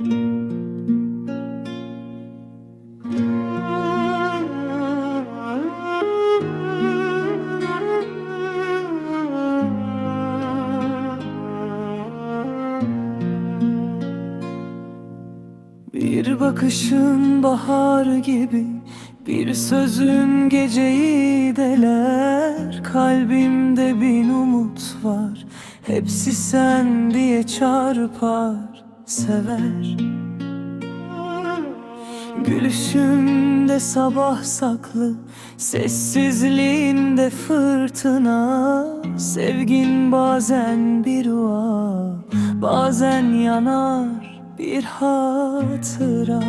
Bir bakışın bahar gibi Bir sözün geceyi deler. Kalbimde bin umut var Hepsi sen diye çarpar Sever. Gülüşümde sabah saklı Sessizliğinde fırtına. Sevgin bazen bir rüya Bazen yanar bir hatıra.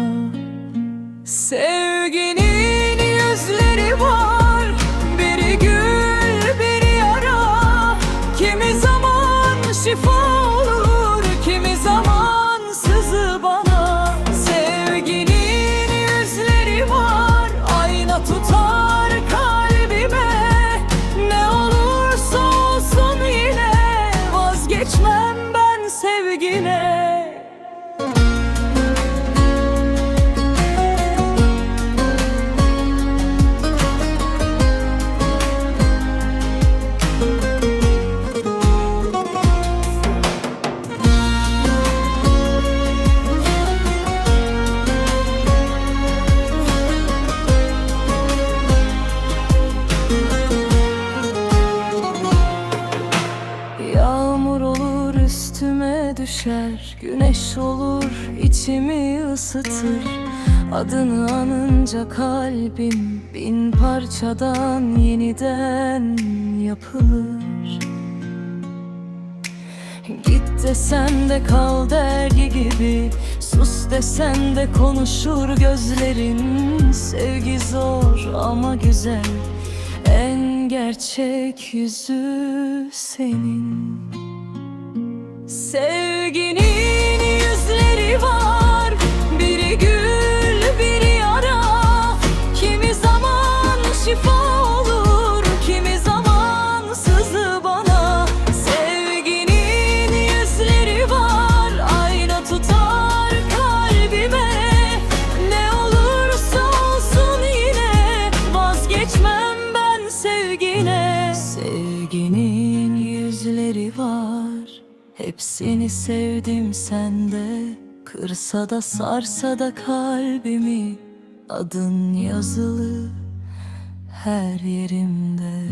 Sevginin üstüme düşer. Güneş olur içimi ısıtır. Adını anınca kalbim Bin parçadan yeniden yapılır. Git desen de kal dergi gibi Sus desen de konuşur gözlerin. Sevgi zor ama güzel En gerçek yüzü senin Yüzleri var. Hepsini sevdim sende Kırsa da sarsa da kalbimi. Adın yazılı her yerimde